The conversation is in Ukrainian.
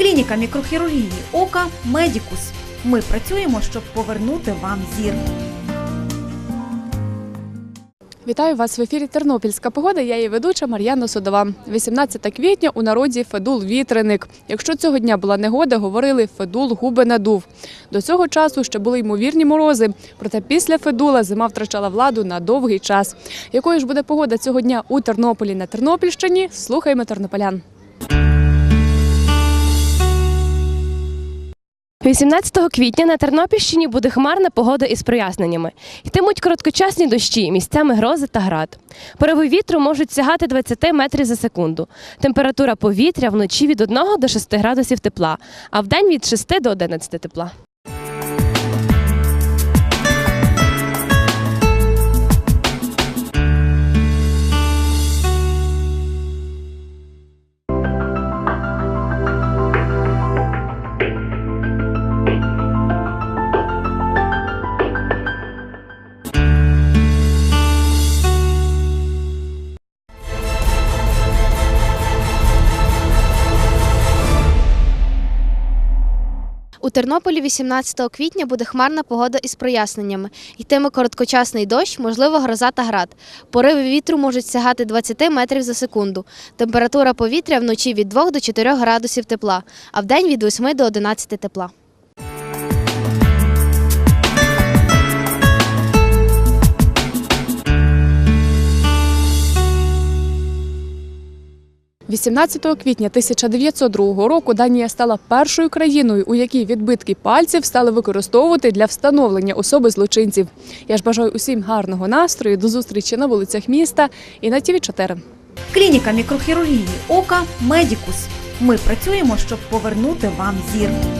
Клініка мікрохірургії ока Медікус. Ми працюємо, щоб повернути вам зір. Вітаю вас в ефірі Тернопільська погода. Я її ведуча Мар'яна Судова. 18 квітня у народі Федул Вітреник. Якщо цього дня була негода, говорили Федул губи надув. До цього часу ще були ймовірні морози. Проте після Федула зима втрачала владу на довгий час. Якою ж буде погода цього дня у Тернополі на Тернопільщині? Слухаємо тернополян. 18 квітня на Тернопільщині буде хмарна погода із проясненнями. Йтимуть короткочасні дощі, місцями грози та град. Пориви вітру можуть сягати 20 метрів за секунду. Температура повітря вночі від 1 до 6 градусів тепла, а вдень від 6 до 11 тепла. У Тернополі 18 квітня буде хмарна погода із проясненнями. Йтиме короткочасний дощ, можливо, гроза та град. Пориви вітру можуть сягати 20 метрів за секунду. Температура повітря вночі від 2 до 4 градусів тепла, а вдень від 8 до 11 тепла. 18 квітня 1902 року Данія стала першою країною, у якій відбитки пальців стали використовувати для встановлення особи злочинців. Я ж бажаю усім гарного настрою. До зустрічі на вулицях міста і на тіві 4 Клініка мікрохірургії ока Медікус. Ми працюємо, щоб повернути вам зір.